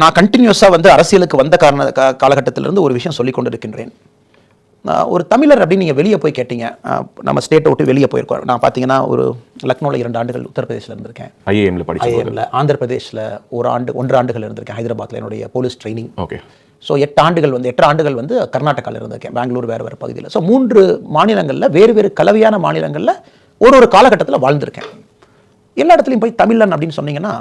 நான் கண்டினியூஸாக வந்து அரசியலுக்கு வந்த காரண காலகட்டத்திலிருந்து ஒரு விஷயம் சொல்லிக் கொண்டிருக்கின்றேன். நான் ஒரு தமிழர் அப்படின்னு நீங்கள் வெளியே போய் கேட்டீங்க. நம்ம ஸ்டேட்டை விட்டு வெளியே போயிருக்கோம் நான் பார்த்தீங்கன்னா ஒரு லக்னோவில் இரண்டு ஆண்டுகள் உத்தரப்பிரதேசில் இருந்திருக்கேன். ஐஏஎம்ல ஐஏஎம்ல ஆந்திர பிரதேஷில் ஒரு ஆண்டு ஒன்று ஆண்டுகள் இருந்திருக்கேன். ஹைதராபாத்தில் என்னுடைய போலீஸ் ட்ரைனிங் ஓகே ஸோ எட்டு ஆண்டுகள் வந்து எட்டு ஆண்டுகள் வந்து கர்நாடகாவில் இருந்திருக்கேன். பெங்களூர் வேறு வேறு பகுதியில். ஸோ மூன்று மாநிலங்களில் வேறு வேறு கலவையான மாநிலங்களில் ஒரு ஒரு காலகட்டத்தில் வாழ்ந்திருக்கேன். எல்லா இடத்துலையும் போய் தமிழன் அப்படின்னு சொன்னீங்கன்னா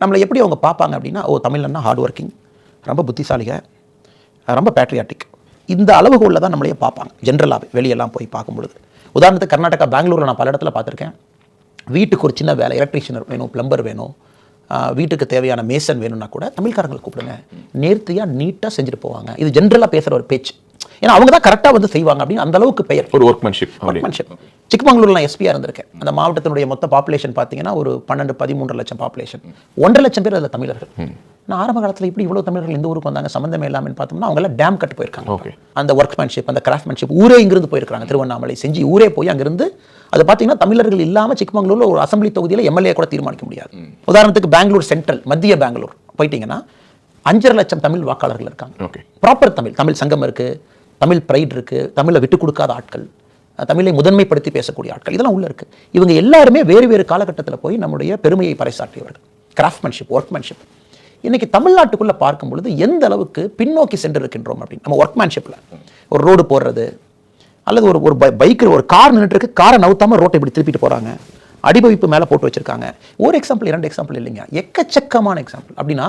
நம்மளை எப்படி அவங்க பார்ப்பாங்க அப்படின்னா ஓ தமிழன்னா ஹார்ட் ஒர்க்கிங் ரொம்ப புத்திசாலிக ரொம்ப பேட்ரியாட்டிக் இந்த அளவுகோலில் தான் நம்மளையே பார்ப்பாங்க ஜென்ரலாகவே வெளியெல்லாம் போய் பார்க்கும் பொழுது உதாரணத்துக்கு கர்நாடகா பெங்களூரில் நான் பல இடத்துல பார்த்துருக்கேன். வீட்டுக்கு ஒரு சின்ன வேலை எலக்ட்ரீஷியன் வேணும் பிளம்பர் வேணும் வீட்டுக்கு தேவையான மேசன் வேணும்னா கூட தமிழ்காரங்களை கூப்பிடுங்க. நேர்த்தியாக நீட்டாக செஞ்சுட்டு போவாங்க. இது ஜென்ரலாக பேசுகிற ஒரு பேச்சு. ஏன்னா அவங்க தான் கரெக்டாக வந்து செய்வாங்க அப்படின்னு அந்த அளவுக்கு பெயர். ஒரு ஒர்க்மேன்ஷிப் ஒர்க்மேன்ஷிப் சிக்மங்களூர்ல நான் எஸ்பியாக இருந்திருக்கேன். அந்த மாவட்டத்தினுடைய மொத்த பாப்புலேஷன் பார்த்தீங்கன்னா ஒரு பன்னெண்டு பதிமூன்று லட்சம் பாப்புலேஷன் ஒன்றரை லட்சம் பேர் அதில் தமிழர்கள். நான் ஆரம்ப காலத்தில் இப்படி இவ்வளோ தமிழர்கள் இந்த ஊருக்கு வந்தாங்க சம்மந்தமே இல்லாமல் பார்த்தோம்னா அவங்க எல்லாம் டேம் கட்டு போயிருக்காங்க. அந்த ஒர்க்மேன்ஷிப் அந்த கிராஃப்ட்மேன்ஷிப் ஊரே இங்கிருந்து போயிருக்காங்க திருவண்ணாமலை செஞ்சு ஊரே போய் அங்கிருந்து அது பார்த்தீங்கன்னா தமிழர்கள் இல்லாமல் சிக்மங்களூர்ல ஒரு அசெம்பிளி தொகுதியில் எம்எல்ஏ கூட தீர்மானிக்க முடியாது. உதாரணத்துக்கு பெங்களூர் சென்ட்ரல் மத்திய பெங்களூர் போயிட்டீங்கன்னா அஞ்சரை லட்சம் தமிழ் வாக்காளர்கள் இருக்காங்க. ப்ராப்பர் தமிழ் தமிழ் சங்கம் இருக்கு. தமிழ் ப்ரைட் இருக்குது தமிழை விட்டு கொடுக்காத ஆட்கள் தமிழை முதன்மைப்படுத்தி பேசக்கூடிய ஆட்கள் இதெல்லாம் உள்ளே இருக்குது இவங்க எல்லாருமே வேறு வேறு காலகட்டத்தில் போய் நம்முடைய பெருமையை பறைசாற்றியவர்கள். கிராஃப்ட்மேன்ஷிப் ஒர்க்மேன்ஷிப் இன்றைக்கி தமிழ்நாட்டுக்குள்ளே பார்க்கும் பொழுது எந்த அளவுக்கு பின்னோக்கி சென்று இருக்கின்றோம் அப்படின்னு நம்ம ஒர்க்மேன்ஷிப்பில் ஒரு ரோடு போடுறது அல்லது ஒரு ஒரு பைக்கில் ஒரு கார் நின்றுட்டுருக்கு காரை நவுத்தாமல் ரோட்டை இப்படி திருப்பிட்டு போகிறாங்க அடிபவிப்பு மேலே போட்டு வச்சுருக்காங்க. ஒரு எக்ஸாம்பிள் இரண்டு எக்ஸாம்பிள் இல்லைங்க. எக்கச்சக்கமான எக்ஸாம்பிள் அப்படின்னா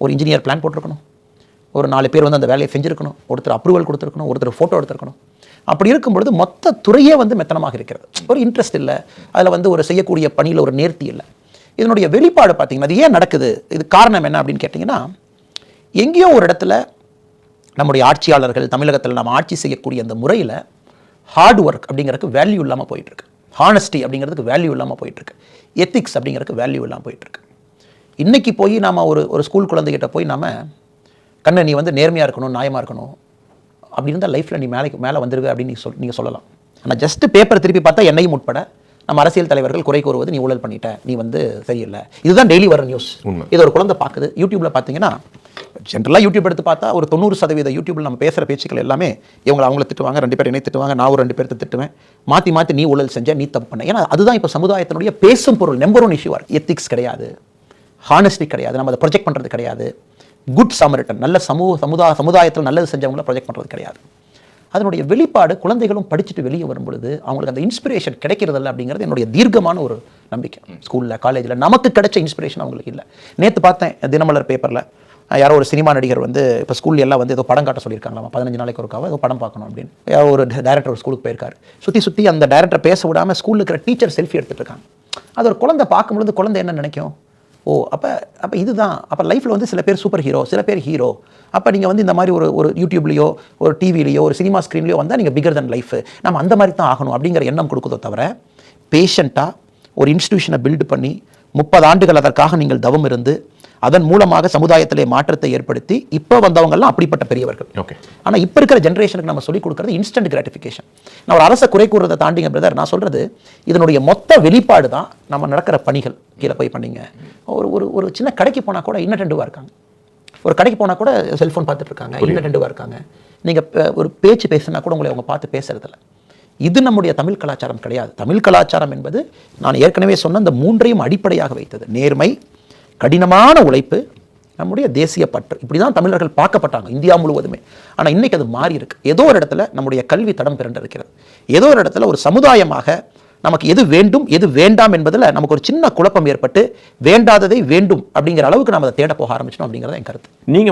ஒரு இன்ஜினியர் பிளான் போட்டிருக்கணும். ஒரு நாலு பேர் வந்து அந்த வேலையை செஞ்சுருக்கணும். ஒருத்தர் அப்ரூவல் கொடுத்துருக்கணும். ஒருத்தர் ஃபோட்டோ எடுத்துருக்கணும். அப்படி இருக்கும் பொழுது மொத்த துறையே வந்து மெத்தனமாக இருக்கிறது. ஒரு இன்ட்ரெஸ்ட் இல்லை. அதில் வந்து ஒரு செய்யக்கூடிய பணியில் ஒரு நேர்த்தி இல்லை. இதனுடைய வெளிப்பாடு பார்த்தீங்கன்னா அது ஏன் நடக்குது? இது காரணம் என்ன அப்படின்னு கேட்டிங்கன்னா எங்கேயோ ஒரு இடத்துல நம்முடைய ஆட்சியாளர்கள் தமிழகத்தில் நம்ம ஆட்சி செய்யக்கூடிய அந்த முறையில் ஹார்ட் ஒர்க் அப்படிங்கிறதுக்கு வேல்யூ இல்லாமல் போயிட்டுருக்கு. ஹானஸ்டி அப்படிங்கிறதுக்கு வேல்யூ இல்லாமல் போயிட்டுருக்கு. எத்திக்ஸ் அப்படிங்கிறதுக்கு வேல்யூ இல்லாமல் போயிட்டுருக்கு. இன்றைக்கி போய் நாம ஒரு ஒரு ஸ்கூல் குழந்தைகிட்ட போய் நாம கண்ணை நீ வந்து நேர்மையாக இருக்கணும் நியாயமாக இருக்கணும். அப்படி இருந்தால் லைஃப்பில் நீ மேலே மேலே வந்துருவே அப்படின்னு நீ சொல் நீங்கள் சொல்லலாம். ஆனால் ஜஸ்ட் பேப்பர் திருப்பி பார்த்தா என்னையும் உட்பட நம்ம அரசியல் தலைவர்கள் குறை கூறுவது நீ ஊழல் பண்ணிட்ட நீ வந்து சரியில்லை. இதுதான் டெய்லி வர நியூஸ். இது ஒரு குழந்தை பார்க்குது. யூடியூப்ல பார்த்தீங்கன்னா ஜென்ரலாக யூடியூப் எடுத்து பார்த்தா ஒரு தொண்ணூறு சதவீத யூடியூப்ல நம்ம பேசுகிற பேச்சுக்கள் எல்லாமே இவங்களை அவங்கள திட்டுவாங்க ரெண்டு பேர் என்னை திட்டுவாங்க நான் ஒரு ரெண்டு பேர்த்து திட்டுவேன். மாற்றி மாற்றி நீ ஊழல் செஞ்ச நீ தப்பு பண்ண. ஏன்னா அதுதான் இப்போ சமுதாயத்தினுடைய பேசும் பொருள் நம்பர் ஒன் இஷ்யூவாக இருக்குது எத்திக்ஸ் கிடையாது. ஹானஸ்டி கிடையாது. நம்ம அதை ப்ரொஜெக்ட் பண்ணுறது கிடையாது. குட் சமரிட்டன் நல்ல சமூக சமுதாய சமுதாயத்தில் நல்லது செஞ்சவங்கள ப்ரொஜெக்ட் பண்ணுறது கிடையாது. அதனுடைய வெளிப்பாடு குழந்தைகளும் படிச்சுட்டு வெளியே வரும் பொழுது அவங்களுக்கு அந்த இன்ஸ்பிரேஷன் கிடைக்கிறதில்ல அப்படிங்கிறது என்னுடைய தீர்க்கமான ஒரு நம்பிக்கை. ஸ்கூலில் காலேஜில் நமக்கு கிடைச்ச இன்ஸ்பிரேஷன் அவங்களுக்கு இல்லை. நேற்று பார்த்தேன் தினமலர் பேப்பரில் யாரோ ஒரு சினிமா நடிகர் வந்து இப்போ ஸ்கூல்ல எல்லாம் வந்து ஏதோ படம் காட்ட சொல்லியிருக்காங்களாம் பதினஞ்சு நாளைக்கு ஒருக்காவோ ஏதோ படம் பார்க்கணும் அப்படின்னு. யாரோ ஒரு டைரக்டர் ஒரு ஸ்கூலுக்கு போயிருக்காரு. சுற்றி சுற்றி அந்த டைரக்டர் பேச விடாமல் ஸ்கூலில் இருக்கிற டீச்சர் செல்ஃபி எடுத்துட்டு இருக்காங்க. அது ஒரு குழந்தை பார்க்கும்பொழுது குழந்தை என்ன நினைக்கும்? ஓ அப்போ அப்போ இதுதான். அப்போ லைஃப்பில் வந்து சில பேர் சூப்பர் ஹீரோ சில பேர் ஹீரோ அப்போ நீங்கள் வந்து இந்த மாதிரி ஒரு ஒரு யூடியூப்லேயோ ஒரு டிவிலேயோ ஒரு சினிமா ஸ்க்ரீன்லையோ வந்தால் நீங்கள் பிகர் தன் லைஃப் நம்ம அந்த மாதிரி தான் ஆகணும் அப்படிங்கிற எண்ணம் கொடுக்குதோ தவிர பேஷண்ட்டாக ஒரு இன்ஸ்டியூஷனை பில்டு பண்ணி முப்பது ஆண்டுகள் அதற்காக நீங்கள் தவம் இருந்து அதன் மூலமாக சமுதாயத்திலே மாற்றத்தை ஏற்படுத்தி இப்போ வந்தவங்கெல்லாம் அப்படிப்பட்ட பெரியவர்கள். ஓகே ஆனால் இப்போ இருக்கிற ஜென்ரேஷனுக்கு நம்ம சொல்லிக் கொடுக்குறது இன்ஸ்டன்ட் கிராட்டிஃபிகேஷன் நான் ஒரு அரசை குறை கூறுறதை தாண்டிங்க பிரதர் நான் சொல்கிறது இதனுடைய மொத்த வெளிப்பாடு தான் நம்ம நடக்கிற பணிகள். கீழே போய் பண்ணீங்க. ஒரு ஒரு ஒரு சின்ன கடைக்கு போனால் கூட இன்னட்டெண்டுவாக இருக்காங்க. ஒரு கடைக்கு போனால் கூட செல்ஃபோன் பார்த்துட்டு இருக்காங்க. இன்னட்டெண்டுவாக இருக்காங்க. நீங்கள் ஒரு பேச்சு பேசுனா கூட உங்களை அவங்க பார்த்து பேசுறதில்ல. இது நம்முடைய தமிழ் கலாச்சாரம் கிடையாது. தமிழ் கலாச்சாரம் என்பது நான் ஏற்கனவே சொன்ன இந்த மூன்றையும் அடிப்படையாக வைத்தது. நேர்மை கடினமான உழைப்பு நம்முடைய தேசிய பற்று. இப்படி தான் தமிழர்கள் பார்க்கப்பட்டாங்க இந்தியா முழுவதுமே. ஆனால் இன்னைக்கு அது மாறி இருக்கு. ஏதோ ஒரு இடத்துல நம்முடைய கல்வி தடம் பிறண்டிருக்கிறது ஏதோ ஒரு இடத்துல ஒரு சமுதாயமாக நமக்கு எது வேண்டும் எது வேண்டாம் என்பதில் நமக்கு ஒரு சின்ன குழப்பம் ஏற்பட்டு வேண்டாததை வேண்டும் அப்படிங்கிற அளவுக்கு நம்ம அதை தேட போக ஆரம்பிச்சிட்டோம் அப்படிங்கிறத என் கருத்து. நீங்க